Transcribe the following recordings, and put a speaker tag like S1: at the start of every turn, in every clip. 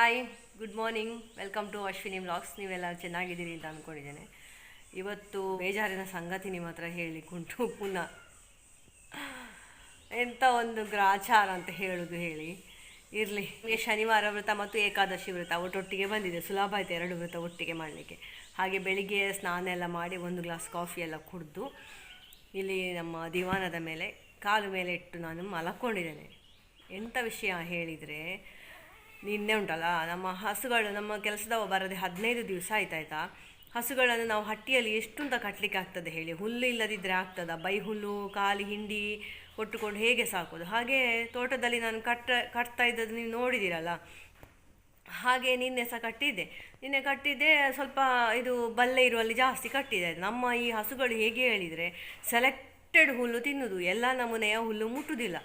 S1: Hi good morning welcome to Ashwini vlogs ನೀವೆಲ್ಲ ಚೆನ್ನಾಗಿದ್ದೀರಿ ಅಂತ ಅಂದ್ಕೊಂಡಿದ್ದೇನೆ ಇವತ್ತು ಬೇಜಾರಿನ ಸಂಗತಿ ನಿಮ್ಮ ಹತ್ರ ಹೇಳಿಕೊಂಡು ಪುನಃ ಎಂಥ ಒಂದು ಗ್ರಾಚಾರ ಅಂತ ಹೇಳೋದು ಹೇಳಿ. ಇರಲಿ. ಶನಿವಾರ ವ್ರತ ಮತ್ತು ಏಕಾದಶಿ ವ್ರತ ಒಟ್ಟೊಟ್ಟಿಗೆ ಬಂದಿದೆ. ಸುಲಭ ಆಯಿತು ಎರಡು ವ್ರತ ಒಟ್ಟಿಗೆ ಮಾಡಲಿಕ್ಕೆ. ಹಾಗೆ ಬೆಳಿಗ್ಗೆ ಸ್ನಾನ ಎಲ್ಲ ಮಾಡಿ ಒಂದು ಗ್ಲಾಸ್ ಕಾಫಿ ಎಲ್ಲ ಕುಡಿದು ಇಲ್ಲಿ ನಮ್ಮ ದಿವಾನದ ಮೇಲೆ ಕಾಲು ಮೇಲೆ ಇಟ್ಟು ನಾನು ಮಲಕ್ಕೊಂಡಿದ್ದೇನೆ ಎಂಥ ವಿಷಯ ಹೇಳಿದರೆ ನಿನ್ನೆ ಉಂಟಲ್ಲ, ನಮ್ಮ ಹಸುಗಳು, ನಮ್ಮ ಕೆಲಸದವ ಬರದೆ ಹದಿನೈದು ದಿವಸ ಆಯ್ತಾಯ್ತಾ? ಹಸುಗಳನ್ನು ನಾವು ಹಟ್ಟಿಯಲ್ಲಿ ಎಷ್ಟು ಅಂತ ಕಟ್ಟಲಿಕ್ಕೆ ಆಗ್ತದೆ ಹೇಳಿ? ಹುಲ್ಲು ಇಲ್ಲದಿದ್ದರೆ ಆಗ್ತದ? ಬೈ ಹುಲ್ಲು, ಕಾಲಿ ಹಿಂಡಿ ಕೊಟ್ಟುಕೊಂಡು ಹೇಗೆ ಸಾಕೋದು ಹಾಗೆ ತೋಟದಲ್ಲಿ ನಾನು ಕಟ್ಟ ಕಟ್ತಾ ಇದ್ದದ್ದು ನೀವು ನೋಡಿದ್ದೀರಲ್ಲ ಹಾಗೆ ನಿನ್ನೆ ಸಹ ಕಟ್ಟಿದ್ದೆ. ನಿನ್ನೆ ಕಟ್ಟಿದ್ದೆ, ಸ್ವಲ್ಪ ಇದು ಬಲ್ಲೆ ಇರುವಲ್ಲಿ ಜಾಸ್ತಿ ಕಟ್ಟಿದೆ. ನಮ್ಮ ಈ ಹಸುಗಳು ಹೇಗೆ ಹೇಳಿದರೆ ಸೆಲೆಕ್ಟೆಡ್ ಹುಲ್ಲು ತಿನ್ನುದು. ಎಲ್ಲ ನಮೂನೆಯ ಹುಲ್ಲು ಮುಟ್ಟುವುದಿಲ್ಲ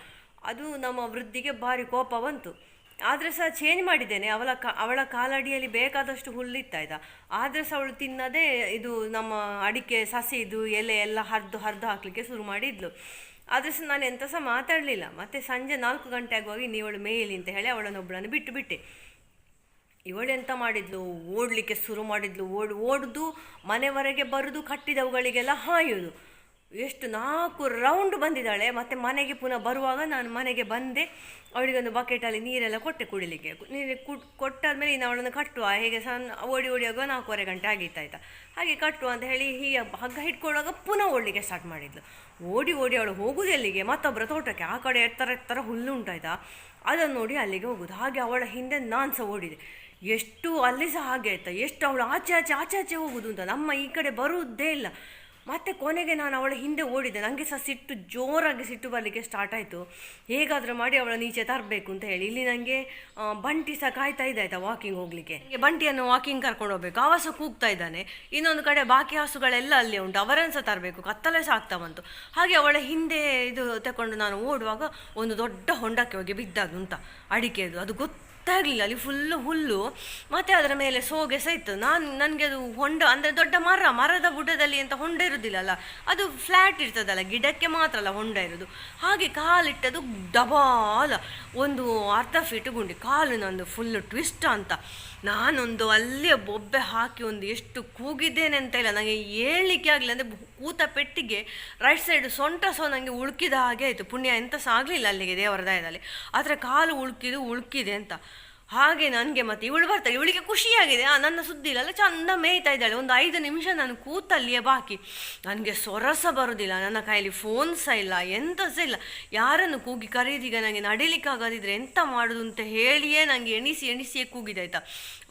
S1: ಅದು ನಮ್ಮ ವೃದ್ಧಿಗೆ ಭಾರಿ ಕೋಪ ಬಂತು. ಆದರೆ ಸಹ ಚೇಂಜ್ ಮಾಡಿದ್ದೇನೆ. ಅವಳ ಕ, ಅವಳ ಕಾಲಡಿಯಲ್ಲಿ ಬೇಕಾದಷ್ಟು ಹುಲ್ಲಿತ್ತಾಯ್ತಾ ಆದರೆ ಸಹ ಅವಳು ತಿನ್ನದೇ ಇದು ನಮ್ಮ ಅಡಿಕೆ, ಸಸಿ ಇದು ಎಲೆ ಎಲ್ಲ ಹರಿದು ಹರಿದು ಹಾಕಲಿಕ್ಕೆ ಶುರು ಮಾಡಿದ್ಲು. ಆದರೆ ಸಹ ನಾನು ಎಂಥ ಸಹ ಮಾತಾಡಲಿಲ್ಲ. ಮತ್ತು ಸಂಜೆ ನಾಲ್ಕು ಗಂಟೆ ಆಗುವಾಗ ನೀವಳು ಮೇಲಿ ಅಂತ ಹೇಳಿ ಅವಳನ್ನೊಬ್ಬಳನ್ನು ಬಿಟ್ಟು ಬಿಟ್ಟೆ. ಇವಳು ಎಂತ ಮಾಡಿದ್ಲು? ಓಡಲಿಕ್ಕೆ ಶುರು ಮಾಡಿದ್ಲು. ಓಡ್, ಓಡ್ದು ಮನೆವರೆಗೆ ಬರೆದು, ಕಟ್ಟಿದವುಗಳಿಗೆಲ್ಲ ಹಾಯೋದು. ಎಷ್ಟು ನಾಲ್ಕು ರೌಂಡ್ ಬಂದಿದ್ದಾಳೆ. ಮತ್ತು ಮನೆಗೆ ಪುನಃ ಬರುವಾಗ ನಾನು ಮನೆಗೆ ಬಂದೆ. ಅವಳಿಗೊಂದು ಬಕೆಟಲ್ಲಿ ನೀರೆಲ್ಲ ಕೊಟ್ಟೆ ಕುಡಿಲಿಕ್ಕೆ. ನೀರು ಕೊಟ್ಟಾದ ಮೇಲೆ ಇನ್ನು ಅವಳನ್ನು ಕಟ್ಟುವ. ಹೇಗೆ ಸಣ್ಣ, ಓಡಿ ಓಡಿಯಾಗ ನಾಲ್ಕೂವರೆ ಗಂಟೆ ಆಗಿತ್ತು ಆಯ್ತಾ. ಹಾಗೆ ಕಟ್ಟುವ ಅಂತ ಹೇಳಿ ಹೀಗೆ ಹಗ್ಗ ಹಿಡ್ಕೊಳ್ಳುವಾಗ ಪುನಃ ಓಡಲಿಕ್ಕೆ ಸ್ಟಾರ್ಟ್ ಮಾಡಿದ್ಲು. ಓಡಿ ಓಡಿ ಅವಳು ಹೋಗುದು ಎಲ್ಲಿಗೆ? ಮತ್ತೊಬ್ಬರ ತೋಟಕ್ಕೆ. ಆ ಕಡೆ ಎತ್ತರ ಎತ್ತರ ಹುಲ್ಲು ಉಂಟಾಯ್ತಾ. ಅದನ್ನು ನೋಡಿ ಅಲ್ಲಿಗೆ ಹೋಗುದು. ಹಾಗೆ ಅವಳ ಹಿಂದೆ ನಾನು ಸಹ ಓಡಿದೆ. ಎಷ್ಟು ಅಲ್ಲಿ ಸಹ ಹಾಗೆ ಆಯ್ತಾ. ಎಷ್ಟು ಅವಳು ಆಚೆ ಆಚೆ ಆಚೆ ಆಚೆ ಹೋಗುದು ಅಂತ. ನಮ್ಮ ಈ ಕಡೆ ಬರುವುದೇ ಇಲ್ಲ. ಮತ್ತೆ ಕೊನೆಗೆ ನಾನು ಅವಳ ಹಿಂದೆ ಓಡಿದೆ. ನನಗೆ ಸಹ ಸಿಟ್ಟು, ಜೋರಾಗಿ ಸಿಟ್ಟು ಬರಲಿಕ್ಕೆ ಸ್ಟಾರ್ಟ್ ಆಯಿತು. ಹೇಗಾದರೂ ಮಾಡಿ ಅವಳ ನೀಚೆ ತರಬೇಕು ಅಂತ ಹೇಳಿ. ಇಲ್ಲಿ ನನಗೆ ಬಂಟಿ ಸಹ ಕಾಯ್ತಾ ಇದೆ ಆಯಿತಾ ವಾಕಿಂಗ್ ಹೋಗಲಿಕ್ಕೆ. ನನಗೆ ಬಂಟಿಯನ್ನು ವಾಕಿಂಗ್ ಕರ್ಕೊಂಡು ಹೋಗ್ಬೇಕು. ಅವ ಕೂಗ್ತಾ ಇದ್ದಾನೆ. ಇನ್ನೊಂದು ಕಡೆ ಬಾಕಿ ಹಸುಗಳೆಲ್ಲ ಅಲ್ಲಿ ಉಂಟು. ಅವರನ್ನು ಸಹ ತರಬೇಕು. ಕತ್ತಲೆ ಸಹ ಆಗ್ತಾ ಬಂತು. ಹಾಗೆ ಅವಳ ಹಿಂದೆ ಇದು ತಗೊಂಡು ನಾನು ಓಡುವಾಗ ಒಂದು ದೊಡ್ಡ ಹೊಂಡಕ್ಕೆ ಹೋಗಿ ಬಿದ್ದದು ಅಂತ. ಅಡಿಕೆದು ಅದು ಗೊತ್ತು. ಗೊತ್ತಾಗಲಿಲ್ಲ ಅಲ್ಲಿ ಫುಲ್ಲು ಹುಲ್ಲು, ಮತ್ತು ಅದರ ಮೇಲೆ ಸೋಗೆ ಸಹ ಇತ್ತು. ನಾನು, ನನಗೆ ಅದು ಹೊಂಡ, ಅಂದರೆ ದೊಡ್ಡ ಮರ, ಮರದ ಬುಡದಲ್ಲಿ ಅಂತ ಹೊಂಡ ಇರೋದಿಲ್ಲಲ್ಲ? ಅದು ಫ್ಲ್ಯಾಟ್ ಇರ್ತದಲ್ಲ, ಗಿಡಕ್ಕೆ ಮಾತ್ರ ಅಲ್ಲ ಹೊಂಡ ಇರೋದು. ಹಾಗೆ ಕಾಲಿಟ್ಟದು ಡಬಾಲ. ಒಂದು ಅರ್ಧ ಫೀಟ್ ಗುಂಡಿ ಕಾಲು ನಂದು ಫುಲ್ಲು ಟ್ವಿಸ್ಟ್ ಅಂತ. ನಾನೊಂದು ಅಲ್ಲೇ ಬೊಬ್ಬೆ ಹಾಕಿ ಒಂದು ಎಷ್ಟು ಕೂಗಿದ್ದೇನೆ ಅಂತ ಇಲ್ಲ. ನನಗೆ ಹೇಳಲಿಕ್ಕೆ ಆಗಲಿಲ್ಲ. ಅಂದರೆ ಕೂತ ಪೆಟ್ಟಿಗೆ ರೈಟ್ ಸೈಡ್ ಸೊಂಟ ಸೊ ನನಗೆ ಉಳುಕಿದ ಹಾಗೆ ಆಯಿತು. ಪುಣ್ಯ ಎಂತ ಸಹ ಆಗಲಿಲ್ಲ ಅಲ್ಲಿಗೆ ದೇವರ ದಯದಲ್ಲಿ ಆದರೆ ಕಾಲು ಉಳುಕಿದು ಉಳುಕಿದೆ ಅಂತ. ಹಾಗೆ ನನಗೆ ಮತ್ತೆ ಇವಳು ಬರ್ತಾಳೆ ಇವಳಿಗೆ ಖುಷಿಯಾಗಿದೆ. ನನ್ನ ಸುದ್ದಿ ಇಲ್ಲ ಚಂದ ಮೇಯ್ತಾ ಇದ್ದಾಳೆ. ಒಂದು ಐದು ನಿಮಿಷ ನಾನು ಕೂತಲ್ಲಿಯೇ ಬಾಕಿ. ನನಗೆ ಸೊರಸ ಬರೋದಿಲ್ಲ. ನನ್ನ ಕೈಯಲ್ಲಿ ಫೋನ್ ಸಹ ಇಲ್ಲ, ಎಂತ ಸಹ ಇಲ್ಲ. ಯಾರನ್ನು ಕೂಗಿ ಕರೀದೀಗ ನನಗೆ ನಡಿಲಿಕ್ಕಾಗದಿದ್ರೆ ಎಂತ ಮಾಡೋದು ಅಂತ ಹೇಳಿಯೇ ನನಗೆ ಎಣಿಸಿ, ಎಣಿಸಿಯೇ ಕೂಗಿದಾಯ್ತಾ.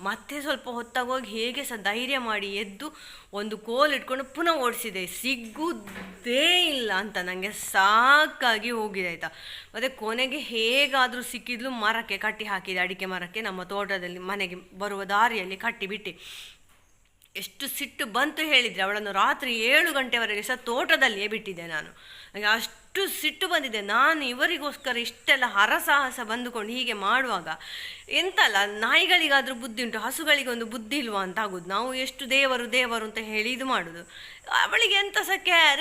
S1: ಮತ್ತೆ ಸ್ವಲ್ಪ ಹೊತ್ತಾಗೋಗಿ ಹೇಗೆ ಸಹ ಧೈರ್ಯ ಮಾಡಿ ಎದ್ದು ಒಂದು ಕೋಲ್ ಇಟ್ಕೊಂಡು ಪುನಃ ಓಡಿಸಿದೆ. ಸಿಗುದೇ ಇಲ್ಲ ಅಂತ ನನಗೆ ಸಾಕಾಗಿ ಹೋಗಿದೆ ಆಯಿತಾ. ಮತ್ತು ಕೊನೆಗೆ ಹೇಗಾದರೂ ಸಿಕ್ಕಿದ್ಲು ಮರಕ್ಕೆ ಕಟ್ಟಿ ಹಾಕಿದೆ. ಅಡಿಕೆ ಮರಕ್ಕೆ ನಮ್ಮ ತೋಟದಲ್ಲಿ ಮನೆಗೆ ಬರುವ ದಾರಿಯಲ್ಲಿ ಕಟ್ಟಿ ಬಿಟ್ಟು. ಎಷ್ಟು ಸಿಟ್ಟು ಬಂತು ಹೇಳಿದರೆ ಅವಳನ್ನು ರಾತ್ರಿ ಏಳು ಗಂಟೆವರೆಗೆ ಸಹ ತೋಟದಲ್ಲಿಯೇ ಬಿಟ್ಟಿದ್ದೆ ನಾನು. ನನಗೆ ಅಷ್ಟು ಸಿಟ್ಟು ಬಂದಿದೆ. ನಾನು ಇವರಿಗೋಸ್ಕರ ಇಷ್ಟೆಲ್ಲ ಹರಸಾಹಸ ಬಂದುಕೊಂಡು ಹೀಗೆ ಮಾಡುವಾಗ ಎಂತಲ್ಲ, ನಾಯಿಗಳಿಗಾದರೂ ಬುದ್ಧಿ ಉಂಟು, ಹಸುಗಳಿಗೊಂದು ಬುದ್ಧಿ ಇಲ್ವಾ ಅಂತ ಆಗೋದು ನಾವು ಎಷ್ಟು ದೇವರು ದೇವರು ಅಂತ ಹೇಳಿ ಇದು ಮಾಡೋದು ಅವಳಿಗೆ ಎಂತ ಸಹ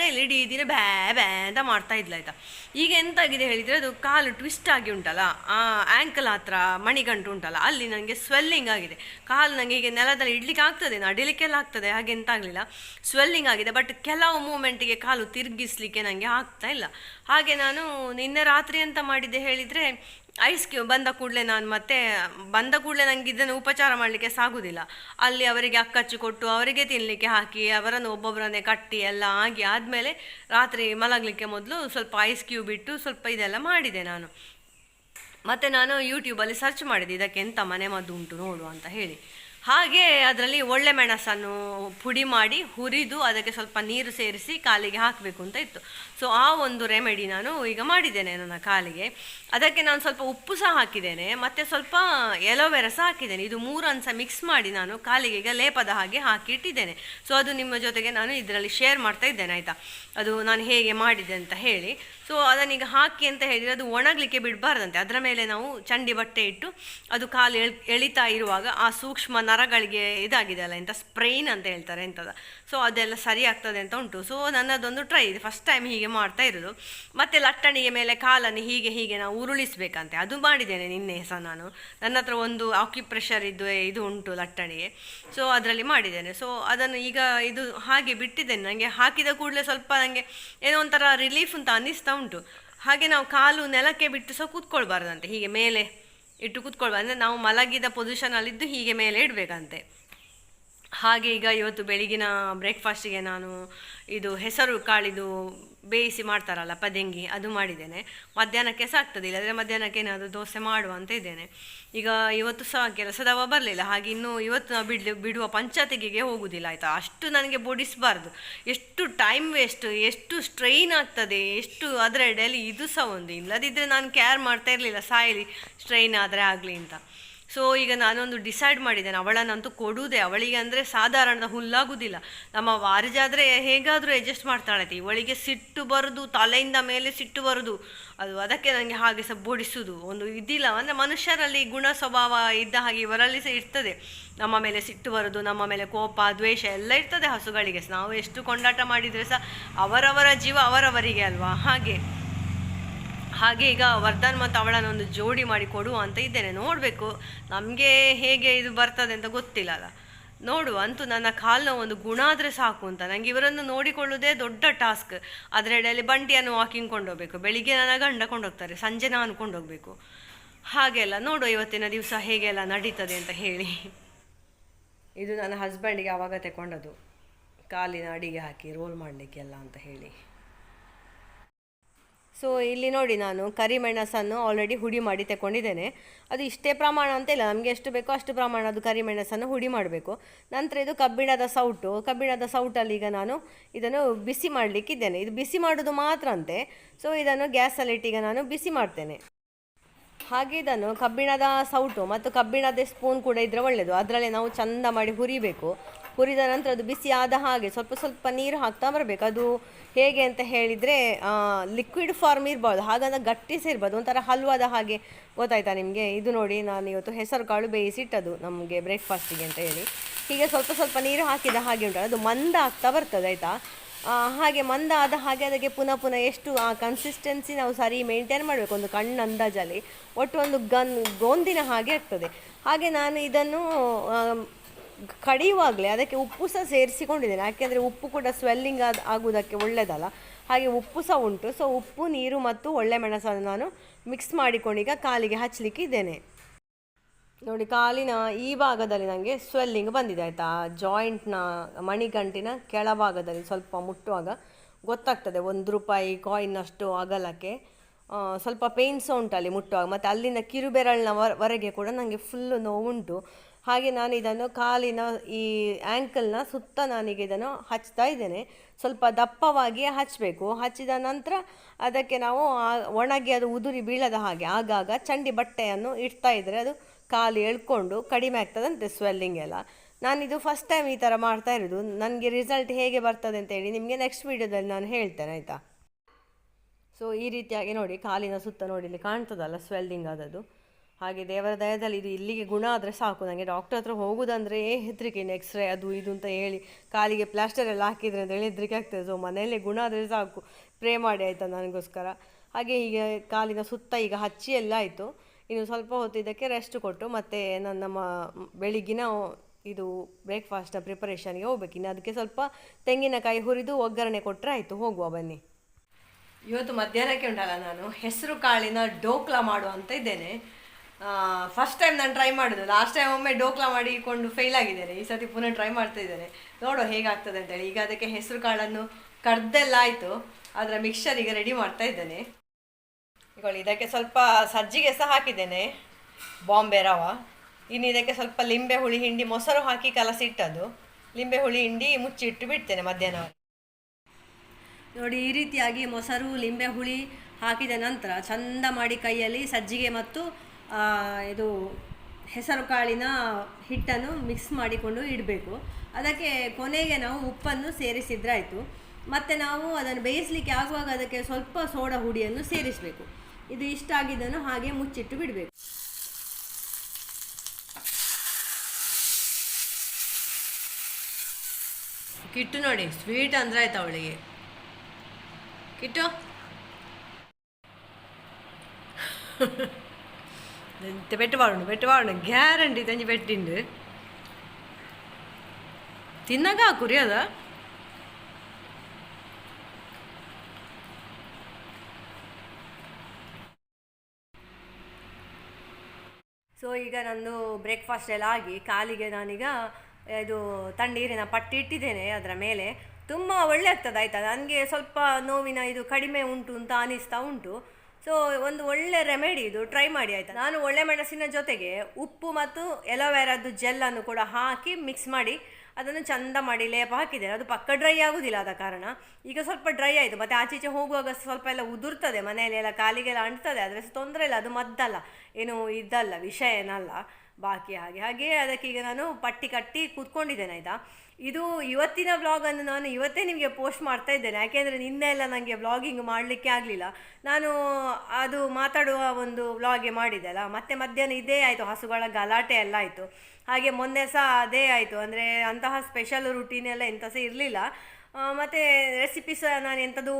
S1: ಇಲ್ಲ ಇಡೀ ದಿನ ಬ್ಯಾ ಬ್ಯಾ ಅಂತ ಮಾಡ್ತಾ ಇದ್ಲ ಆಯ್ತಾ. ಈಗ ಎಂತಾಗಿದೆ ಹೇಳಿದರೆ ಅದು ಕಾಲು ಟ್ವಿಸ್ಟ್ ಆಗಿ ಉಂಟಲ್ಲ? ಆ ಆ್ಯಂಕಲ್ ಹತ್ರ ಮಣಿಗಂಟು ಉಂಟಲ್ಲ? ಅಲ್ಲಿ ನನಗೆ ಸ್ವೆಲ್ಲಿಂಗ್ ಆಗಿದೆ. ಕಾಲು ನನಗೆ ಈಗ ನೆಲದಲ್ಲಿ ಇಡ್ಲಿಕ್ಕೆ ಆಗ್ತದೆ, ನಡಿಲಿಕ್ಕೆಲ್ಲ ಆಗ್ತದೆ, ಹಾಗೆ ಎಂತ ಆಗಲಿಲ್ಲ. ಸ್ವೆಲ್ಲಿಂಗ್ ಆಗಿದೆ ಬಟ್ ಕೆಲವು ಮೂಮೆಂಟಿಗೆ ಕಾಲು ತಿರುಗಿಸ್ಲಿಕ್ಕೆ ನನಗೆ ಆಗ್ತಾ ಇಲ್ಲ. ಹಾಗೆ ನಾನು ನಿನ್ನೆ ರಾತ್ರಿ ಅಂತ ಮಾಡಿದ್ದೆ ಹೇಳಿದರೆ ಐಸ್ ಕ್ಯೂ ಬಂದ ಕೂಡಲೇ ನಾನು ಮತ್ತೆ, ಬಂದ ಕೂಡಲೇ ನನಗೆ ಇದನ್ನು ಉಪಚಾರ ಮಾಡಲಿಕ್ಕೆ ಸಾಗುವುದಿಲ್ಲ ಅಲ್ಲಿ ಅವರಿಗೆ ಅಕ್ಕಚ್ಚಿ ಕೊಟ್ಟು, ಅವರಿಗೆ ತಿನ್ನಲಿಕ್ಕೆ ಹಾಕಿ, ಅವರನ್ನು ಒಬ್ಬೊಬ್ಬರನ್ನೇ ಕಟ್ಟಿ ಎಲ್ಲ ಆಗಿ ಆದಮೇಲೆ ರಾತ್ರಿ ಮಲಗಲಿಕ್ಕೆ ಮೊದಲು ಸ್ವಲ್ಪ ಐಸ್ ಕ್ಯೂ ಬಿಟ್ಟು ಸ್ವಲ್ಪ ಇದೆಲ್ಲ ಮಾಡಿದೆ ನಾನು. ಮತ್ತು ನಾನು ಯೂಟ್ಯೂಬಲ್ಲಿ ಸರ್ಚ್ ಮಾಡಿದೆ, ಇದಕ್ಕೆ ಎಂಥ ಮನೆ ಮದ್ದು ಉಂಟು ನೋಡು ಅಂತ ಹೇಳಿ. ಹಾಗೆ ಅದರಲ್ಲಿ ಒಳ್ಳೆ ಮೆಣಸನ್ನು ಪುಡಿ ಮಾಡಿ ಹುರಿದು ಅದಕ್ಕೆ ಸ್ವಲ್ಪ ನೀರು ಸೇರಿಸಿ ಕಾಲಿಗೆ ಹಾಕಬೇಕು ಅಂತ ಇತ್ತು. ಸೊ ಆ ಒಂದು ರೆಮೆಡಿ ನಾನು ಈಗ ಮಾಡಿದ್ದೇನೆ ನನ್ನ ಕಾಲಿಗೆ. ಅದಕ್ಕೆ ನಾನು ಸ್ವಲ್ಪ ಉಪ್ಪು ಸಹ ಹಾಕಿದ್ದೇನೆ. ಮತ್ತು ಸ್ವಲ್ಪ ಎಲೋವೆರಾ ಸಹ ಹಾಕಿದ್ದೇನೆ. ಇದು ಮೂರನ್ನು ಸಹ ಮಿಕ್ಸ್ ಮಾಡಿ ನಾನು ಕಾಲಿಗೆ ಈಗ ಲೇಪದ ಹಾಗೆ ಹಾಕಿ ಇಟ್ಟಿದ್ದೇನೆ ಸೊ ಅದು ನಿಮ್ಮ ಜೊತೆಗೆ ನಾನು ಇದರಲ್ಲಿ ಶೇರ್ ಮಾಡ್ತಾ ಇದ್ದೇನೆ, ಆಯಿತಾ? ಅದು ನಾನು ಹೇಗೆ ಮಾಡಿದೆ ಅಂತ ಹೇಳಿ. ಸೊ ಅದನ್ನೀಗ ಹಾಕಿ ಅಂತ ಹೇಳಿದರೆ ಅದು ಒಣಗಲಿಕ್ಕೆ ಬಿಡಬಾರ್ದಂತೆ. ಅದರ ಮೇಲೆ ನಾವು ಚಂಡಿ ಬಟ್ಟೆ ಇಟ್ಟು ಅದು ಕಾಲು ಎಳ್, ಎಳಿತಾ ಇರುವಾಗ ಆ ಸೂಕ್ಷ್ಮ ನರಗಳಿಗೆ ಇದಾಗಿದೆ ಅಲ್ಲ, ಎಂಥ ಸ್ಪ್ರೈನ್ ಅಂತ ಹೇಳ್ತಾರೆ ಎಂಥದ. ಸೊ ಅದೆಲ್ಲ ಸರಿ ಆಗ್ತದೆ ಅಂತ ಉಂಟು. ಸೊ ನನ್ನದೊಂದು ಟ್ರೈ ಇದೆ. ಫಸ್ಟ್ ಟೈಮ್ ಹೀಗೆ ಮಾಡ್ತಾ ಇರೋದು. ಮತ್ತು ಲಟ್ಟಣಿಗೆ ಮೇಲೆ ಕಾಲನ್ನು ಹೀಗೆ ಹೀಗೆ ನಾವು ಉರುಳಿಸ್ಬೇಕಂತೆ. ಅದು ಮಾಡಿದ್ದೇನೆ ನಿನ್ನೆ ಸಹ ನಾನು. ನನ್ನ ಹತ್ರ ಒಂದು ಆಕ್ಯುಪ್ರೆಷರ್ ಇದ್ದು, ಇದು ಉಂಟು ಲಟ್ಟಣಿಗೆ. ಸೊ ಅದರಲ್ಲಿ ಮಾಡಿದ್ದೇನೆ. ಸೊ ಅದನ್ನು ಈಗ ಇದು ಹಾಗೆ ಬಿಟ್ಟಿದ್ದೇನೆ. ನನಗೆ ಹಾಕಿದ ಕೂಡಲೇ ಸ್ವಲ್ಪ ನನಗೆ ಏನೋ ಒಂಥರ ರಿಲೀಫ್ ಅಂತ ಅನ್ನಿಸ್ತಾ ಉಂಟು. ಹಾಗೆ ನಾವು ಕಾಲು ನೆಲಕ್ಕೆ ಬಿಟ್ಟು ಸಹ ಕೂತ್ಕೊಳ್ಬಾರ್ದಂತೆ. ಹೀಗೆ ಮೇಲೆ ಇಟ್ಟು ಕೂತ್ಕೊಳ್ಬಾರ್ದು. ಅಂದರೆ ನಾವು ಮಲಗಿದ ಪೊಸಿಷನಲ್ಲಿದ್ದು ಹೀಗೆ ಮೇಲೆ ಇಡಬೇಕಂತೆ. ಹಾಗೆ ಈಗ ಇವತ್ತು ಬೆಳಗಿನ ಬ್ರೇಕ್ಫಾಸ್ಟಿಗೆ ನಾನು ಇದು ಹೆಸರು ಕಾಳಿದು ಬೇಯಿಸಿ ಮಾಡ್ತಾರಲ್ಲ ಪದಂಗಿ, ಅದು ಮಾಡಿದ್ದೇನೆ. ಮಧ್ಯಾಹ್ನಕ್ಕೆ ಸಹ ಆಗ್ತದೆ ಇಲ್ಲದ್ರೆ ಮಧ್ಯಾಹ್ನಕ್ಕೆ ಏನಾದರೂ ದೋಸೆ ಮಾಡುವ ಅಂತ ಇದ್ದೇನೆ. ಈಗ ಇವತ್ತು ಸಹ ಕೆಲಸದವ ಬರಲಿಲ್ಲ, ಹಾಗೆ ಇನ್ನು ಇವತ್ತು ನಾವು ಬಿಡ್ಲಿ ಬಿಡುವ ಪಂಚಾಯತಿಗೆ ಹೋಗುವುದಿಲ್ಲ ಆಯಿತಾ? ಅಷ್ಟು ನನಗೆ ಬೊಡಿಸಬಾರ್ದು ಎಷ್ಟು ಟೈಮ್ ವೇಸ್ಟ್ ಎಷ್ಟು ಸ್ಟ್ರೈನ್ ಆಗ್ತದೆ, ಎಷ್ಟು ಅದರ ಡೈಲಿ ಇದು ಸಹ ಒಂದು. ಇಲ್ಲದಿದ್ದರೆ ನಾನು ಕೇರ್ ಮಾಡ್ತಾ ಇರಲಿಲ್ಲ, ಸಾಯಿಲಿ ಸ್ಟ್ರೈನ್ ಆದರೆ ಆಗಲಿ ಅಂತ. ಸೊ ಈಗ ನಾನೊಂದು ಡಿಸೈಡ್ ಮಾಡಿದ್ದೇನೆ. ಅವಳನ್ನಂತೂ ಕೊಡುವುದೇ, ಅವಳಿಗೆ ಅಂದರೆ ಸಾಧಾರಣದ ಹುಲ್ಲಾಗುವುದಿಲ್ಲ. ನಮ್ಮ ವಾರಜಾದರೆ ಹೇಗಾದರೂ ಅಡ್ಜಸ್ಟ್ ಮಾಡ್ತಾಳೆ. ಇವಳಿಗೆ ಸಿಟ್ಟು ಬರೋದು, ತಲೆಯಿಂದ ಮೇಲೆ ಸಿಟ್ಟು ಬರೋದು. ಅದು ಅದಕ್ಕೆ ನನಗೆ ಹಾಗೆ ಸಹ ಬೋಡಿಸೋದು ಒಂದು ಇದಿಲ್ಲ. ಅಂದರೆ ಮನುಷ್ಯರಲ್ಲಿ ಗುಣ ಸ್ವಭಾವ ಇದ್ದ ಹಾಗೆ ಇವರಲ್ಲಿ ಸಹ ಇರ್ತದೆ. ನಮ್ಮ ಮೇಲೆ ಸಿಟ್ಟು ಬರೋದು, ನಮ್ಮ ಮೇಲೆ ಕೋಪ, ದ್ವೇಷ ಎಲ್ಲ ಇರ್ತದೆ ಹಸುಗಳಿಗೆ. ನಾವು ಎಷ್ಟು ಕೊಂಡಾಟ ಮಾಡಿದರೆ ಸಹ ಅವರವರ ಜೀವ ಅವರವರಿಗೆ ಅಲ್ವಾ? ಹಾಗೆ. ಹಾಗೆ ಈಗ ವರ್ಧನ್ ಮತ್ತು ಅವಳನ್ನು ಒಂದು ಜೋಡಿ ಮಾಡಿ ಕೊಡುವ ಅಂತ ಇದ್ದೇನೆ. ನೋಡಬೇಕು, ನಮಗೆ ಹೇಗೆ ಇದು ಬರ್ತದೆ ಅಂತ ಗೊತ್ತಿಲ್ಲ ಅಲ್ಲ. ನೋಡು ಅಂತೂ ನನ್ನ ಕಾಲಿನ ಒಂದು ಗುಣ ಆದರೆ ಸಾಕು ಅಂತ. ನನಗೆ ಇವರನ್ನು ನೋಡಿಕೊಳ್ಳುವುದೇ ದೊಡ್ಡ ಟಾಸ್ಕ್. ಅದರೆಡೆಯಲ್ಲಿ ಬಂಟಿಯನ್ನು ವಾಕಿಂಗ್ ಕೊಂಡೋಗ್ಬೇಕು, ಬೆಳಿಗ್ಗೆ ನನ್ನ ಗಂಡ ಕೊಂಡೋಗ್ತಾರೆ, ಸಂಜೆ ನಾನು ಕೊಂಡೋಗ್ಬೇಕು. ಹಾಗೆಲ್ಲ ನೋಡು ಇವತ್ತಿನ ದಿವಸ ಹೇಗೆಲ್ಲ ನಡೀತದೆ ಅಂತ ಹೇಳಿ. ಇದು ನನ್ನ ಹಸ್ಬೆಂಡಿಗೆ ಆವಾಗ ತಗೊಂಡದು ಕಾಲಿನ ಅಡಿಗೆ ಹಾಕಿ ರೋಲ್ ಮಾಡಲಿಕ್ಕೆಲ್ಲ ಅಂತ ಹೇಳಿ. ಸೊ ಇಲ್ಲಿ ನೋಡಿ ನಾನು ಕರಿಮೆಣಸನ್ನು ಆಲ್ರೆಡಿ ಹುಡಿ ಮಾಡಿ ತಗೊಂಡಿದ್ದೇನೆ ಅದು ಇಷ್ಟೇ ಪ್ರಮಾಣ ಅಂತ ಇಲ್ಲ. ನಮಗೆ ಎಷ್ಟು ಬೇಕೋ ಅಷ್ಟು ಪ್ರಮಾಣದ ಕರಿಮೆಣಸನ್ನು ಹುಡಿ ಮಾಡಬೇಕು. ನಂತರ ಇದು ಕಬ್ಬಿಣದ ಸೌಟು. ಕಬ್ಬಿಣದ ಸೌಟಲ್ಲಿ ಈಗ ನಾನು ಇದನ್ನು ಬಿಸಿ ಮಾಡಲಿಕ್ಕಿದ್ದೇನೆ ಇದು ಬಿಸಿ ಮಾಡೋದು ಮಾತ್ರ ಅಂತೆ. ಸೊ ಇದನ್ನು ಗ್ಯಾಸಲ್ಲಿಟ್ಟು ಈಗ ನಾನು ಬಿಸಿ ಮಾಡ್ತೇನೆ. ಹಾಗೆ ಇದನ್ನು ಕಬ್ಬಿಣದ ಸೌಟು ಮತ್ತು ಕಬ್ಬಿಣದ ಸ್ಪೂನ್ ಕೂಡ ಇದ್ದರೆ ಒಳ್ಳೆಯದು ಅದರಲ್ಲೇ ನಾವು ಚಂದ ಮಾಡಿ ಹುರಿಬೇಕು. ಹುರಿದ ನಂತರ ಅದು ಬಿಸಿ ಆದ ಹಾಗೆ ಸ್ವಲ್ಪ ಸ್ವಲ್ಪ ನೀರು ಹಾಕ್ತಾ ಬರಬೇಕು. ಅದು ಹೇಗೆ ಅಂತ ಹೇಳಿದರೆ ಲಿಕ್ವಿಡ್ ಫಾರ್ಮ್ ಇರ್ಬೋದು ಹಾಗಂದ್ರೆ ಗಟ್ಟಿ ಸೇರ್ಬೋದು ಒಂಥರ ಹಲ್ವಾದ ಹಾಗೆ ಗೊತ್ತಾಯ್ತಾ ನಿಮಗೆ? ಇದು ನೋಡಿ, ನಾನು ಇವತ್ತು ಹೆಸರು ಕಾಳು ಬೇಯಿಸಿಟ್ಟದು ನಮಗೆ ಬ್ರೇಕ್ಫಾಸ್ಟಿಗೆ ಅಂತ ಹೇಳಿ. ಹೀಗೆ ಸ್ವಲ್ಪ ಸ್ವಲ್ಪ ನೀರು ಹಾಕಿದ ಹಾಗೆ ಉಂಟು. ಅದು ಮಂದ ಆಗ್ತಾ ಬರ್ತದೆ, ಆಯಿತಾ? ಹಾಗೆ ಮಂದ ಆದ ಹಾಗೆ ಅದಕ್ಕೆ ಪುನಃ ಪುನಃ ಎಷ್ಟು, ಆ ಕನ್ಸಿಸ್ಟೆನ್ಸಿ ನಾವು ಸರಿ ಮೇಂಟೈನ್ ಮಾಡಬೇಕು, ಒಂದು ಕಣ್ಣು ಅಂದಾಜಲ್ಲಿ. ಒಟ್ಟು ಒಂದು ಗನ್ ಗೋಂದಿನ ಹಾಗೆ ಆಗ್ತದೆ. ಹಾಗೆ ನಾನು ಇದನ್ನು ಕಡಿಯುವಾಗಲೇ ಅದಕ್ಕೆ ಉಪ್ಪು ಸಹ ಸೇರಿಸಿಕೊಂಡಿದ್ದೇನೆ. ಯಾಕೆಂದರೆ ಉಪ್ಪು ಕೂಡ ಸ್ವೆಲ್ಲಿಂಗ್ ಆದ, ಆಗುವುದಕ್ಕೆ ಒಳ್ಳೆಯದಲ್ಲ ಹಾಗೆ ಉಪ್ಪು ಸಹ ಉಂಟು. ಸೊ ಉಪ್ಪು, ನೀರು ಮತ್ತು ಒಳ್ಳೆ ಮೆಣಸನ್ನು ನಾನು ಮಿಕ್ಸ್ ಮಾಡಿಕೊಂಡೀಗ ಕಾಲಿಗೆ ಹಚ್ಚಲಿಕ್ಕೆ ಇದ್ದೇನೆ. ನೋಡಿ, ಕಾಲಿನ ಈ ಭಾಗದಲ್ಲಿ ನನಗೆ ಸ್ವೆಲ್ಲಿಂಗ್ ಬಂದಿದೆ, ಆಯಿತಾ? ಜಾಯಿಂಟ್ನ ಮಣಿಗಂಟಿನ ಕೆಳಭಾಗದಲ್ಲಿ ಸ್ವಲ್ಪ ಮುಟ್ಟುವಾಗ ಗೊತ್ತಾಗ್ತದೆ. ಒಂದು ರೂಪಾಯಿ ಕಾಯಿನ್ನಷ್ಟು ಅಗಲಕ್ಕೆ. ಸ್ವಲ್ಪ ಪೇನ್ ಸಹ ಉಂಟು ಅಲ್ಲಿ ಮುಟ್ಟುವಾಗ. ಮತ್ತು ಅಲ್ಲಿನ ಕಿರುಬೆರಳಿನ ವರ- ವರೆಗೆ ಕೂಡ ನನಗೆ ಫುಲ್ಲು ನೋವುಂಟು. ಹಾಗೆ ನಾನು ಇದನ್ನು ಕಾಲಿನ ಈ ಆ್ಯಂಕಲ್ನ ಸುತ್ತ ನಾನೀಗ ಇದನ್ನು ಹಚ್ತಾ ಇದ್ದೇನೆ. ಸ್ವಲ್ಪ ದಪ್ಪವಾಗಿಯೇ ಹಚ್ಚಬೇಕು ಹಚ್ಚಿದ ನಂತರ ಅದಕ್ಕೆ ನಾವು ಒಣಗಿ ಅದು ಉದುರಿ ಬೀಳದ ಹಾಗೆ ಆಗಾಗ ಚಂಡಿ ಬಟ್ಟೆಯನ್ನು ಇಡ್ತಾ ಇದ್ದರೆ ಅದು ಕಾಲು ಎಳ್ಕೊಂಡು ಕಡಿಮೆ ಆಗ್ತದಂತೆ ಸ್ವೆಲ್ಲಿಂಗ್ ಎಲ್ಲ. ನಾನಿದು ಫಸ್ಟ್ ಟೈಮ್ ಈ ಥರ ಮಾಡ್ತಾ ಇರೋದು. ನನಗೆ ರಿಸಲ್ಟ್ ಹೇಗೆ ಬರ್ತದೆ ಅಂತ ಹೇಳಿ ನಿಮಗೆ ನೆಕ್ಸ್ಟ್ ವೀಡಿಯೋದಲ್ಲಿ ನಾನು ಹೇಳ್ತೇನೆ, ಆಯಿತಾ? ಸೊ ಈ ರೀತಿಯಾಗಿ ನೋಡಿ, ಕಾಲಿನ ಸುತ್ತ ನೋಡಿ, ಇಲ್ಲಿ ಕಾಣ್ತದಲ್ಲ ಸ್ವೆಲ್ಲಿಂಗ್ ಆದದ್ದು. ಹಾಗೆ ದೇವರ ದಯದಲ್ಲಿ ಇದು ಇಲ್ಲಿಗೆ ಗುಣ ಆದರೆ ಸಾಕು. ನನಗೆ ಡಾಕ್ಟರ್ ಹತ್ರ ಹೋಗೋದಂದ್ರೆ ಹೆದರಿಕೆ ಎಕ್ಸ್ರೇ ಅದು ಇದು ಅಂತ ಹೇಳಿ ಕಾಲಿಗೆ ಪ್ಲಾಸ್ಟರ್ ಎಲ್ಲ ಹಾಕಿದ್ರೆ ಅಂತ ಹೇಳಿ ಹೆದರಿಕೆ ಆಗ್ತದೆ. ಸೊ ಮನೆಯಲ್ಲೇ ಗುಣ ಆದರೆ ಸಾಕು. ಪ್ರೇ ಮಾಡಿ ಆಯಿತಾ ನನಗೋಸ್ಕರ? ಹಾಗೆ ಈಗ ಕಾಲಿನ ಸುತ್ತ ಈಗ ಹಚ್ಚಿ ಎಲ್ಲ ಆಯಿತು. ಇನ್ನು ಸ್ವಲ್ಪ ಹೊತ್ತು ಇದಕ್ಕೆ ರೆಸ್ಟ್ ಕೊಟ್ಟು ಮತ್ತೆ ನನ್ನ ನಮ್ಮ ಬೆಳಿಗ್ಗಿನ ಇದು ಬ್ರೇಕ್ಫಾಸ್ಟ್ನ ಪ್ರಿಪರೇಷನ್ಗೆ ಹೋಗ್ಬೇಕು. ಇನ್ನು ಅದಕ್ಕೆ ಸ್ವಲ್ಪ ತೆಂಗಿನಕಾಯಿ ಹುರಿದು ಒಗ್ಗರಣೆ ಕೊಟ್ಟರೆ ಆಯಿತು. ಹೋಗುವ ಬನ್ನಿ. ಇವತ್ತು ಮಧ್ಯಾಹ್ನಕ್ಕೆ ಉಂಟಲ್ಲ ನಾನು. ಹೆಸರು ಕಾಳಿನ ಡೋಕ್ಲಾ ಮಾಡುವಂತ ಇದ್ದೇನೆ. ಫಸ್ಟ್ ಟೈಮ್ ನಾನು ಟ್ರೈ ಮಾಡೋದು. ಲಾಸ್ಟ್ ಟೈಮ್ ಒಮ್ಮೆ ಡೋಕ್ಲಾ ಮಾಡಿಕೊಂಡು ಫೇಲ್ ಆಗಿದ್ದೇನೆ. ಈ ಸತಿ ಪುನಃ ಟ್ರೈ ಮಾಡ್ತಾ ಇದ್ದೇನೆ. ನೋಡೋ ಹೇಗಾಗ್ತದೆ ಅಂತೇಳಿ. ಈಗ ಅದಕ್ಕೆ ಹೆಸರು ಕಾಳನ್ನು ಕಡ್ದೆಲ್ಲ ಆಯಿತು ಅದರ ಮಿಕ್ಸರ್ ಈಗ ರೆಡಿ ಮಾಡ್ತಾ ಇದ್ದೇನೆ. ಈಗ ಇದಕ್ಕೆ ಸ್ವಲ್ಪ ಸಜ್ಜಿಗೆ ಸಹ ಹಾಕಿದ್ದೇನೆ. ಬಾಂಬೆ ರವ. ಇನ್ನು ಇದಕ್ಕೆ ಸ್ವಲ್ಪ ಲಿಂಬೆ ಹುಳಿ ಹಿಂಡಿ ಮೊಸರು ಹಾಕಿ ಕಲಸಿಟ್ಟದು ಲಿಂಬೆ ಹುಳಿ ಹಿಂಡಿ ಮುಚ್ಚಿಟ್ಟು ಬಿಡ್ತೇನೆ ಮಧ್ಯಾಹ್ನ. ನೋಡಿ, ಈ ರೀತಿಯಾಗಿ ಮೊಸರು, ಲಿಂಬೆ ಹುಳಿ ಹಾಕಿದ ನಂತರ ಚಂದ ಮಾಡಿ ಕೈಯಲ್ಲಿ ಸಜ್ಜಿಗೆ ಮತ್ತು ಇದು ಹೆಸರು ಕಾಳಿನ ಹಿಟ್ಟನ್ನು ಮಿಕ್ಸ್ ಮಾಡಿಕೊಂಡು ಇಡಬೇಕು. ಅದಕ್ಕೆ ಕೊನೆಗೆ ನಾವು ಉಪ್ಪನ್ನು ಸೇರಿಸಿದ್ರಾಯಿತು. ಮತ್ತು ನಾವು ಅದನ್ನು ಬೇಯಿಸಲಿಕ್ಕೆ ಆಗುವಾಗ ಅದಕ್ಕೆ ಸ್ವಲ್ಪ ಸೋಡಾ ಹುಡಿಯನ್ನು ಸೇರಿಸಬೇಕು. ಇದು ಇಷ್ಟ ಆಗಿದ್ದನ್ನು ಹಾಗೆ ಮುಚ್ಚಿಟ್ಟು ಬಿಡಬೇಕು. ಕಿಟ್ಟು ನೋಡಿ ಸ್ವೀಟ್ ಅಂದ್ರೆ ಆಯ್ತು ಅವಳಿಗೆ. ಬಾಡುಂಡು ಬೆಟ್ಟು ಬಾಡುಂಡು ಗ್ಯಾರಂಟಿ ತಂಜಿ ಬೆಟ್ಟಿಂಡು. ತಿನ್ನಾಗ ಹಾಕುರಿ ಅದ? ಸೊ ಈಗ ನಂದು ಬ್ರೇಕ್ಫಾಸ್ಟ್ ಎಲ್ಲ ಆಗಿ, ಕಾಲಿಗೆ ನಾನೀಗ ಇದು ತಣ್ಣೀರಿನ ಪಟ್ಟಿ ಇಟ್ಟಿದ್ದೇನೆ ಅದರ ಮೇಲೆ. ತುಂಬ ಒಳ್ಳೆ ಆಗ್ತದೆ ಆಯಿತಾ? ನನಗೆ ಸ್ವಲ್ಪ ನೋವಿನ ಇದು ಕಡಿಮೆ ಉಂಟು ಅಂತ ಅನಿಸ್ತಾ ಉಂಟು. ಸೊ ಒಂದು ಒಳ್ಳೆ ರೆಮೆಡಿ ಇದು. ಟ್ರೈ ಮಾಡಿ, ಆಯಿತಾ? ನಾನು ಒಳ್ಳೆ ಮೆಣಸಿನ ಜೊತೆಗೆ ಉಪ್ಪು ಮತ್ತು ಎಲೋವೆರಾದ್ದು ಜೆಲ್ಲನ್ನು ಕೂಡ ಹಾಕಿ ಮಿಕ್ಸ್ ಮಾಡಿ, ಅದನ್ನು ಚಂದ ಮಾಡಿ ಲೇಪ ಹಾಕಿದ್ದೇನೆ. ಅದು ಪಕ್ಕ ಡ್ರೈ ಆಗುದಿಲ್ಲ ಆದ ಕಾರಣ. ಈಗ ಸ್ವಲ್ಪ ಡ್ರೈ ಆಯಿತು. ಮತ್ತು ಆಚೆ ಈಚೆ ಹೋಗುವಾಗ ಸ್ವಲ್ಪ ಎಲ್ಲ ಉದುರ್ತದೆ. ಮನೆಯಲ್ಲಿ ಎಲ್ಲ ಕಾಲಿಗೆಲ್ಲ ಅಂಟ್ತದೆ. ಆದರೆ ತೊಂದರೆ ಇಲ್ಲ. ಅದು ಮದ್ದಲ್ಲ. ಏನು ಇದಲ್ಲ ವಿಷಯ ಏನಲ್ಲ ಬಾಕಿ ಹಾಗೆ. ಹಾಗೆ ಅದಕ್ಕೆ ಈಗ ನಾನು ಪಟ್ಟಿ ಕಟ್ಟಿ ಕೂತ್ಕೊಂಡಿದ್ದೇನೆ, ಆಯಿತಾ? ಇದು ಇವತ್ತಿನ ವ್ಲಾಗನ್ನು ನಾನು ಇವತ್ತೇ ನಿಮಗೆ ಪೋಸ್ಟ್ ಮಾಡ್ತಾ ಇದ್ದೇನೆ. ಯಾಕೆಂದರೆ ನಿನ್ನೆ ಎಲ್ಲ ನನಗೆ ವ್ಲಾಗಿಂಗ್ ಮಾಡಲಿಕ್ಕೆ ಆಗಲಿಲ್ಲ. ನಾನು ಅದು ಮಾತಾಡುವ ಒಂದು ವ್ಲಾಗೆ ಮಾಡಿದೆ ಅಲ್ಲ. ಮತ್ತೆ ಮಧ್ಯಾಹ್ನ ಇದೇ ಆಯಿತು. ಹಸುಗಳ ಗಲಾಟೆ ಎಲ್ಲ ಆಯಿತು. ಹಾಗೆ ಮೊನ್ನೆ ಸಹ ಅದೇ ಆಯಿತು. ಅಂದರೆ ಅಂತಹ ಸ್ಪೆಷಲ್ ರುಟೀನ್ ಎಲ್ಲ ಎಂಥ ಸಹ ಇರಲಿಲ್ಲ. ಮತ್ತು ರೆಸಿಪಿ ಸಹ ನಾನು ಎಂಥದ್ದು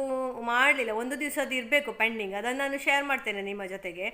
S1: ಮಾಡಲಿಲ್ಲ. ಒಂದು ದಿವಸದ್ದು ಇರಬೇಕು ಪೆಂಡಿಂಗ್ ಅದನ್ನು ನಾನು ಶೇರ್ ಮಾಡ್ತೇನೆ ನಿಮ್ಮ ಜೊತೆಗೆ.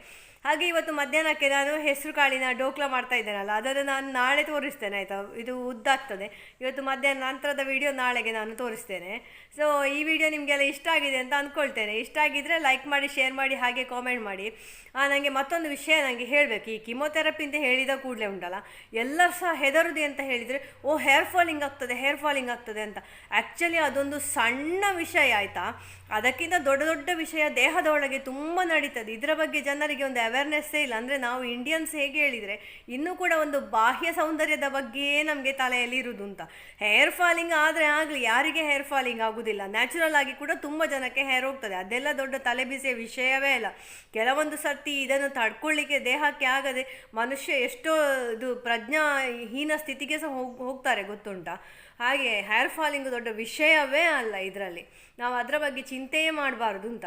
S1: ಹಾಗೆ ಇವತ್ತು ಮಧ್ಯಾಹ್ನಕ್ಕೆ ನಾನು ಹೆಸರು ಕಾಳಿನ ಡೋಕ್ಲಾ ಮಾಡ್ತಾ ಇದ್ದೇನಲ್ಲ, ಅದನ್ನು ನಾನು ನಾಳೆ ತೋರಿಸ್ತೇನೆ, ಆಯಿತಾ? ಇದು ಉದ್ದಾಗ್ತದೆ. ಇವತ್ತು ಮಧ್ಯಾಹ್ನ ನಂತರದ ವಿಡಿಯೋ ನಾಳೆಗೆ ನಾನು ತೋರಿಸ್ತೇನೆ. ಸೊ ಈ ವಿಡಿಯೋ ನಿಮಗೆಲ್ಲ ಇಷ್ಟ ಆಗಿದೆ ಅಂತ ಅಂದ್ಕೊಳ್ತೇನೆ ಇಷ್ಟ ಆಗಿದ್ದರೆ ಲೈಕ್ ಮಾಡಿ ಶೇರ್ ಮಾಡಿ, ಹಾಗೆ ಕಾಮೆಂಟ್ ಮಾಡಿ. ನನಗೆ ಮತ್ತೊಂದು ವಿಷಯ ನನಗೆ ಹೇಳಬೇಕು. ಈ ಕಿಮೊಥೆರಪಿ ಅಂತ ಹೇಳಿದ ಕೂಡಲೇ ಉಂಟಲ್ಲ ಎಲ್ಲರೂ ಸಹ ಹೆದರುದಿ ಅಂತ ಹೇಳಿದರೆ, ಓ ಹೇರ್ ಫಾಲಿಂಗ್ ಆಗ್ತದೆ ಹೇರ್ ಫಾಲಿಂಗ್ ಆಗ್ತದೆ ಅಂತ. ಆ್ಯಕ್ಚುಲಿ ಅದೊಂದು ಸಣ್ಣ ವಿಷಯ ಆಯಿತಾ? ಅದಕ್ಕಿಂತ ದೊಡ್ಡ ದೊಡ್ಡ ವಿಷಯ ದೇಹದ ಒಳಗೆ ತುಂಬ ನಡೀತದೆ. ಇದರ ಬಗ್ಗೆ ಜನರಿಗೆ ಒಂದು ಅವೇರ್ನೆಸ್ಸೇ ಇಲ್ಲ. ಅಂದರೆ ನಾವು ಇಂಡಿಯನ್ಸ್ ಹೇಗೆ ಹೇಳಿದರೆ, ಇನ್ನೂ ಕೂಡ ಒಂದು ಬಾಹ್ಯ ಸೌಂದರ್ಯದ ಬಗ್ಗೆಯೇ ನಮಗೆ ತಲೆಯಲ್ಲಿ ಇರುವುದು ಅಂತ. ಹೇರ್ ಫಾಲಿಂಗ್ ಆದರೆ ಆಗಲಿ, ಯಾರಿಗೆ ಹೇರ್ ಫಾಲಿಂಗ್ ಆಗುವುದಿಲ್ಲ ನ್ಯಾಚುರಲ್ ಆಗಿ ಕೂಡ ತುಂಬ ಜನಕ್ಕೆ ಹೇರ್ ಹೋಗ್ತದೆ. ಅದೆಲ್ಲ ದೊಡ್ಡ ತಲೆಬಿಸಿಯ ವಿಷಯವೇ ಅಲ್ಲ. ಕೆಲವೊಂದು ಸರ್ತಿ ಇದನ್ನು ತಡ್ಕೊಳ್ಳಿಕ್ಕೆ ದೇಹಕ್ಕೆ ಆಗದೆ ಮನುಷ್ಯ ಎಷ್ಟೋ ಇದು ಪ್ರಜ್ಞಾಹೀನ ಸ್ಥಿತಿಗೆ ಸಹ ಹೋಗ್, ಹೋಗ್ತಾರೆ, ಗೊತ್ತುಂಟಾ? ಹಾಗೆ ಹೇರ್ ಫಾಲಿಂಗ್ ದೊಡ್ಡ ವಿಷಯವೇ ಅಲ್ಲ ಇದರಲ್ಲಿ. ನಾವು ಅದರ ಬಗ್ಗೆ ಚಿಂತೆಯೇ ಮಾಡಬಾರ್ದು ಅಂತ.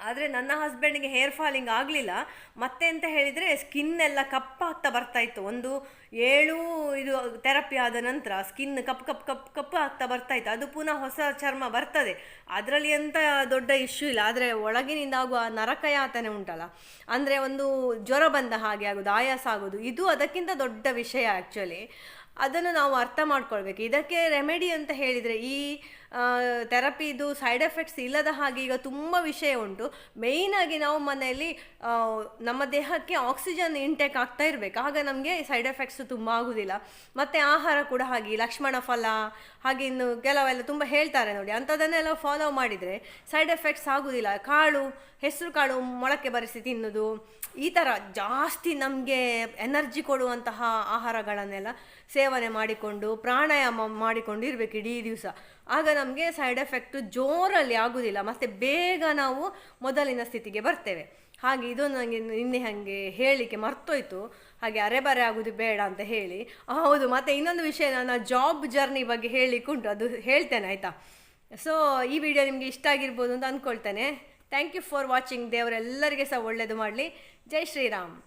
S1: ಆದರೆ ನನ್ನ ಹಸ್ಬೆಂಡಿಗೆ ಹೇರ್ ಫಾಲಿಂಗ್ ಆಗಲಿಲ್ಲ. ಮತ್ತೆ ಅಂತ ಹೇಳಿದರೆ ಸ್ಕಿನ್ ಎಲ್ಲ ಕಪ್ಪಾಗ್ತಾ ಬರ್ತಾ ಇತ್ತು. ಒಂದು ಏಳು ಇದು ಥೆರಪಿ ಆದ ನಂತರ ಸ್ಕಿನ್ ಕಪ್ ಕಪ್ ಕಪ್ ಕಪ್ಪು ಆಗ್ತಾ ಬರ್ತಾ ಇತ್ತು. ಅದು ಪುನಃ ಹೊಸ ಚರ್ಮ ಬರ್ತದೆ. ಅದರಲ್ಲಿ ಎಂಥ ದೊಡ್ಡ ಇಶ್ಯೂ ಇಲ್ಲ. ಆದರೆ ಒಳಗಿನಿಂದ ಆಗುವ ನರಕಯಾತನೆ ಉಂಟಲ್ಲ. ಅಂದರೆ ಒಂದು ಜ್ವರ ಬಂದ ಹಾಗೆ ಆಗೋದು ಆಯಾಸ ಆಗೋದು ಇದು ಅದಕ್ಕಿಂತ ದೊಡ್ಡ ವಿಷಯ ಆ್ಯಕ್ಚುಲಿ ಅದನ್ನು ನಾವು ಅರ್ಥ ಮಾಡ್ಕೊಳ್ಬೇಕು. ಇದಕ್ಕೆ ರೆಮಿಡಿ ಅಂತ ಹೇಳಿದರೆ ಈ ಥೆರಪಿದು ಸೈಡ್ ಎಫೆಕ್ಟ್ಸ್ ಇಲ್ಲದ ಹಾಗೆ ಈಗ ತುಂಬ ವಿಷಯ ಉಂಟು. ಮೇಯ್ನಾಗಿ ನಾವು ಮನೆಯಲ್ಲಿ ನಮ್ಮ ದೇಹಕ್ಕೆ ಆಕ್ಸಿಜನ್ ಇಂಟೇಕ್ ಆಗ್ತಾ ಇರಬೇಕು. ಆಗ ನಮಗೆ ಸೈಡ್ ಎಫೆಕ್ಟ್ಸ್ ತುಂಬ ಆಗೋದಿಲ್ಲ. ಮತ್ತು ಆಹಾರ ಕೂಡ ಹಾಗೆ, ಲಕ್ಷ್ಮಣ ಫಲ, ಹಾಗೆ ಇನ್ನು ಕೆಲವೆಲ್ಲ ತುಂಬ ಹೇಳ್ತಾರೆ ನೋಡಿ. ಅಂಥದ್ದನ್ನೆಲ್ಲ ಫಾಲೋ ಮಾಡಿದರೆ ಸೈಡ್ ಎಫೆಕ್ಟ್ಸ್ ಆಗೋದಿಲ್ಲ. ಕಾಳು, ಹೆಸರು ಕಾಳು ಮೊಳಕೆ ಬರೆಸಿ ತಿನ್ನೋದು, ಈ ಥರ ಜಾಸ್ತಿ ನಮಗೆ ಎನರ್ಜಿ ಕೊಡುವಂತಹ ಆಹಾರಗಳನ್ನೆಲ್ಲ ಸೇವನೆ ಮಾಡಿಕೊಂಡು, ಪ್ರಾಣಾಯಾಮ ಮಾಡಿಕೊಂಡು ಇರಬೇಕು ಇಡೀ ದಿವಸ. ಆಗ ನಮಗೆ ಸೈಡ್ ಎಫೆಕ್ಟು ಜೋರಲ್ಲಿ ಆಗೋದಿಲ್ಲ. ಮತ್ತು ಬೇಗ ನಾವು ಮೊದಲಿನ ಸ್ಥಿತಿಗೆ ಬರ್ತೇವೆ. ಹಾಗೆ ಇದು ನನಗೆ ನಿನ್ನೆ ಹಾಗೆ ಹೇಳಲಿಕ್ಕೆ ಮರ್ತೋಯ್ತು. ಹಾಗೆ ಅರೆಬರೆ ಆಗೋದು ಬೇಡ ಅಂತ ಹೇಳಿ. ಹೌದು, ಮತ್ತು ಇನ್ನೊಂದು ವಿಷಯ ನಾನು ಜಾಬ್ ಜರ್ನಿ ಬಗ್ಗೆ ಹೇಳಲಿಕ್ಕೆ ಉಂಟು ಅದು ಹೇಳ್ತೇನೆ, ಆಯಿತಾ? ಸೊ ಈ ವಿಡಿಯೋ ನಿಮಗೆ ಇಷ್ಟ ಆಗಿರ್ಬೋದು ಅಂತ ಅಂದ್ಕೊಳ್ತೇನೆ ಥ್ಯಾಂಕ್ ಯು ಫಾರ್ ವಾಚಿಂಗ್ ದೇವರೆಲ್ಲರಿಗೆ ಸಹ ಒಳ್ಳೆಯದು ಮಾಡಲಿ. ಜೈ ಶ್ರೀರಾಮ್.